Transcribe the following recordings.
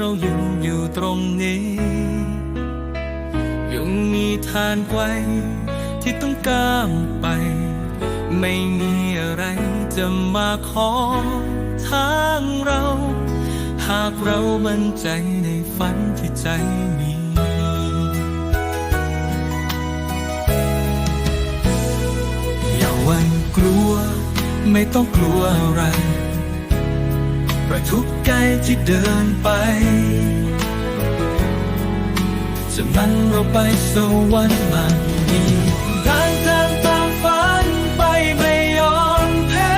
เรายืนอยู่ตรงนี้ ยังมีทางไกลที่ต้องก้ามไป ไม่มีอะไรจะมาขอทางเรา หากเรามั่นใจในฝันที่ใจมีอย่าวันกลัวไม่ต้องกลัวอะไร เพระทุกกายที่เดินไป จะมันเราไปสวรรค์มันมีทางทางตามฝันไปไม่ยอมแพ้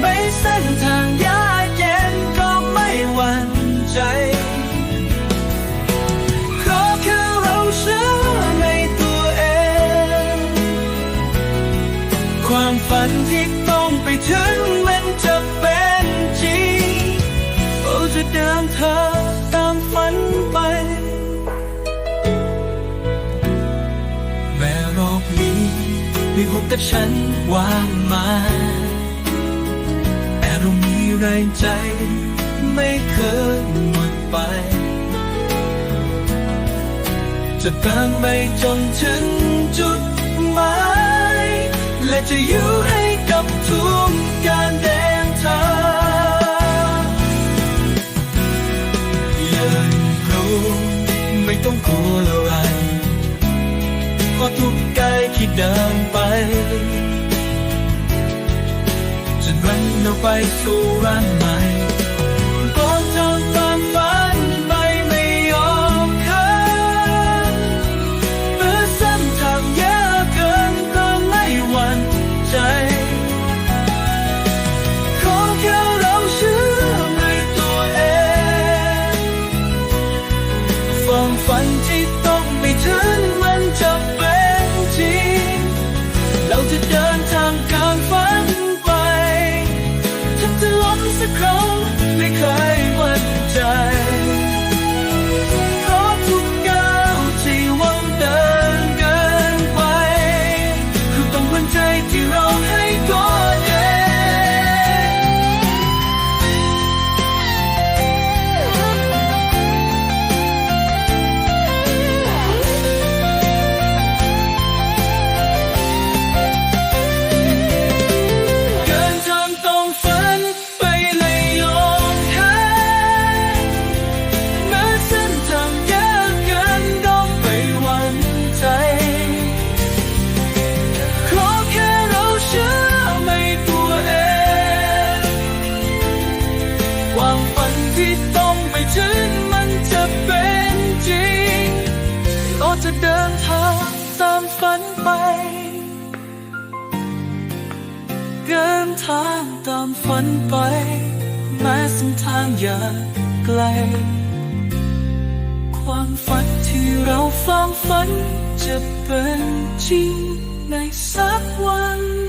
ไม่เส้นทางยากเย็นก็ไม่หวั่นใจขอแค่เราเชื่อในตัวเอง ความฝันที่ ไปถึงมันจะเป็นจริงเราจะเดินทางตามฝันไป แม้รอบนี้มีพบกับฉันว่างมาแต่เรามีแรงใจ ไม่เคยหมดไป จะตามไปจนถึงจุดหมายและจะอยู่ ไปสู่รันใหม่ก็จงตามฝันไปไม่ยอมค้างเมื่อเส้นทางยากเกินก็ไม่หวั่นใจ ขอแค่เราเชื่อในตัวเองความฝันที่ต้องไปถึงมันจะเป็นจริง เราจะเดินทางกัน ล้ม ทางตามฝันไป แม้เส้นทางอยากไกล ความฝันที่เราฟังฝันจะเป็นจริงในสักวัน